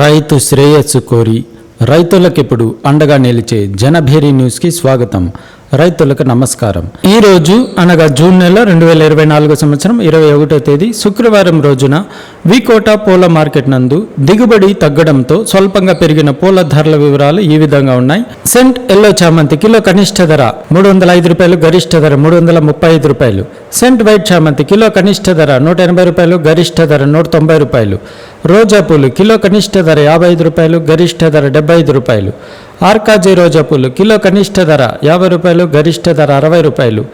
రైతు శ్రేయస్సు కోరి రైతులకిప్పుడు అండగా నిలిచే జనభేరి న్యూస్కి స్వాగతం. రైతులకు నమస్కారం. ఈ రోజు అనగా జూన్ నెల రెండు వేల ఇరవై నాలుగో సంవత్సరం ఇరవై ఒకటో తేదీ శుక్రవారం రోజున వికోట పూల మార్కెట్ నందు దిగుబడి తగ్గడంతో స్వల్పంగా పెరిగిన పూల ధరల వివరాలు ఈ విధంగా ఉన్నాయి. సెంట్ ఎల్లో చామంతి కిలో కనిష్ట ధర మూడు వందల ఐదు రూపాయలు గరిష్ట ధర మూడు వందల ముప్పై ఐదు రూపాయలు. సెంట్ వైట్ చామంతి కిలో కనిష్ట ధర నూట ఎనభై రూపాయలు గరిష్ట ధర నూట తొంభై రూపాయలు. రోజా పూలు కిలో కనిష్ట ధర యాభై ఐదు రూపాయలు గరిష్ట ధర డెబ్బై ఐదు రూపాయలు. ఆర్కాజీ రోజా పూలు కిలో కనిష్ట ధర యాభై రూపాయలు గరిష్ట ధర అరవై రూపాయలు.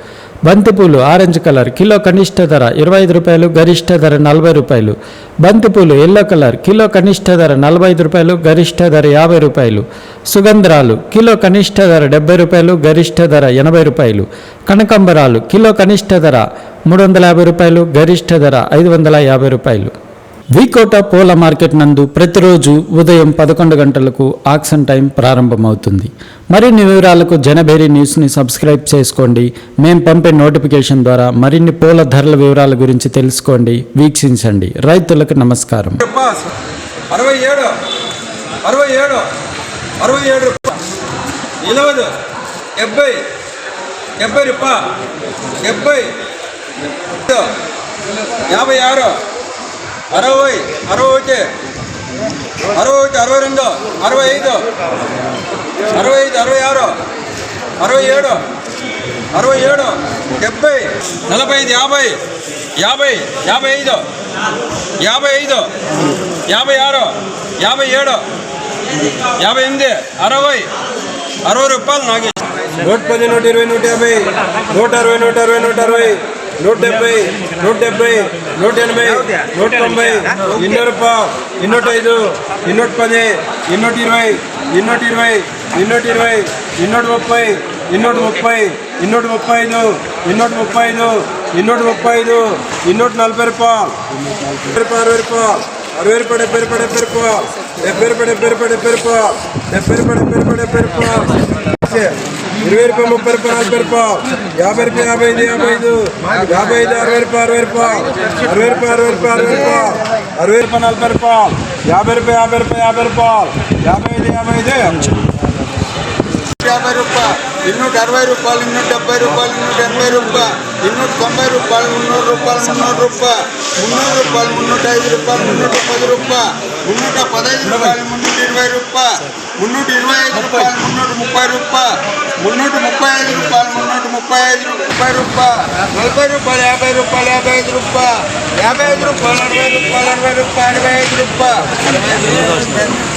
బంతిపూలు ఆరెంజ్ కలర్ కిలో కనిష్ట ధర ఇరవై ఐదు రూపాయలు గరిష్ట ధర నలభై రూపాయలు. బంతిపూలు ఎల్లో కలర్ కిలో కనిష్ట ధర నలభై ఐదు రూపాయలు గరిష్ట ధర యాభై రూపాయలు. సుగంధరాలు కిలో కనిష్ట ధర డెబ్బై రూపాయలు గరిష్ట ధర ఎనభై రూపాయలు. కనకంబరాలు కిలో కనిష్ట ధర మూడు వందల యాభై రూపాయలు గరిష్ట ధర ఐదు వందల యాభై రూపాయలు. వికోట పూల మార్కెట్ నందు ప్రతిరోజు ఉదయం పదకొండు గంటలకు ఆక్షన్ టైం ప్రారంభమవుతుంది. మరిన్ని వివరాలకు జనభేరి న్యూస్ని సబ్స్క్రైబ్ చేసుకోండి. మేము పంపే నోటిఫికేషన్ ద్వారా మరిన్ని పూల ధరల వివరాల గురించి తెలుసుకోండి. వీక్షించండి. రైతులకు నమస్కారం. అరవై ఏడు. అరవై ఏడు. అరవై ఏడు ఇలవదు. డెబ్బై డెబ్బై రూపా. డెబ్బై యాభై ఆరు. అరవై అరవై ఒకటి అరవై ఒకటి అరవై రెండు అరవై ఐదు అరవై ఐదు అరవై ఆరు అరవై ఏడు అరవై ఏడు డెబ్బై నలభై ఐదు యాభై యాభై యాభై ఐదు యాభై ఐదు యాభై ఆరు యాభై ఏడు యాభై ఎనిమిది అరవై అరవై రూపాయలు నాగే నూట పది నూట ఇరవై నూట యాభై నూట అరవై నూట అరవై నూట అరవై నూట డెబ్బై నూట డెబ్బై నూట ఎనభై నూట తొంభై ఇన్నూరు రూపాయలు ఇన్నూట ఐదు ఇన్నూట పది ఇన్నూట ఇరవై ఇన్నూట ఇరవై ఇన్నూట ఇరవై ఇన్నూట ముప్పై ఇన్నూట ముప్పై ఇన్నూట ముప్పై ఐదు ఇన్నూట ముప్పై ఐదు ఇన్నూట ముప్పై ఐదు ఇన్నూట నలభై రూపాయలు అరవై రూపాయలు అరవై రూపాయలు డెబ్బై రూపాయలు డెబ్బై రూపాయలు డెబ్బై రూపాయలు డెబ్బై రూపాయలు డెబ్బై రూపాయలు డెబ్బై రూపాయలు డెబ్బై రూపాయలు డెబ్బై రూపాయలు ఇరవై రూపాయలు ముప్పై రూపాయలు నలభై రూపాయలు. యాభై రూపాయలు యాభై ఐదు యాభై ఐదు. యాభై ఐదు అరవై రూపాయలు అరవై రూపాయలు. అరవై రూపాయలు అరవై రూపాయలు అరవై రూపాయలు. అరవై రూపాయలు నలభై రూపాయలు. యాభై రూపాయలు యాభై రూపాయలు యాభై రూపాయలు. యాభై ఐదు యాభై ఐదు. యాభై రూపాయలు ఇన్నూట అరవై రూపాయలు ఇన్నూట డెబ్బై రూపాయలు ఇన్నూట ఎనభై రూపాయలు. ఇన్నూట తొంభై రూపాయలు మున్నూరు రూపాయలు మున్నూరు రూపాయలు. మున్నూరు రూపాయలు మున్నూట ఐదు రూపాయలు ಮುನ್ನೂರ ಪದೈದು ರೂಪಾಯಿ ಮುನ್ನೂರ ಇರವೈ ರೂಪಾಯಿ ಮುನ್ನೂರ ಇರವೈ ಐದು ರೂಪಾಯಿ ಮುನ್ನೂರ ಮುಪ್ಪೈ ರೂಪಾಯಿ ಮುನ್ನೂರ ಮುಪ್ಪೈ ಐದು ರೂಪಾಯಿ ಮುನ್ನೂರ ಮುಪ್ಪೈ ಐದು ಮುಪ್ಪೈ ರೂಪಾಯಿ ನಲಭೈ ರೂಪಾಯಿ ಯಾಭೈ ರೂಪಾಯಿ ಯಾಭೈ ಐದು ರೂಪಾಯಿ ಯಾಭೈ ಐದು ರೂಪಾಯಿ ನಲಭೈ ರೂಪಾಯಿ ನಲಭೈ ರೂಪಾಯಿ ಅರವೈ ಐದು ರೂಪಾಯಿ ಅರವೈ ಐದು ರೂಪಾಯಿ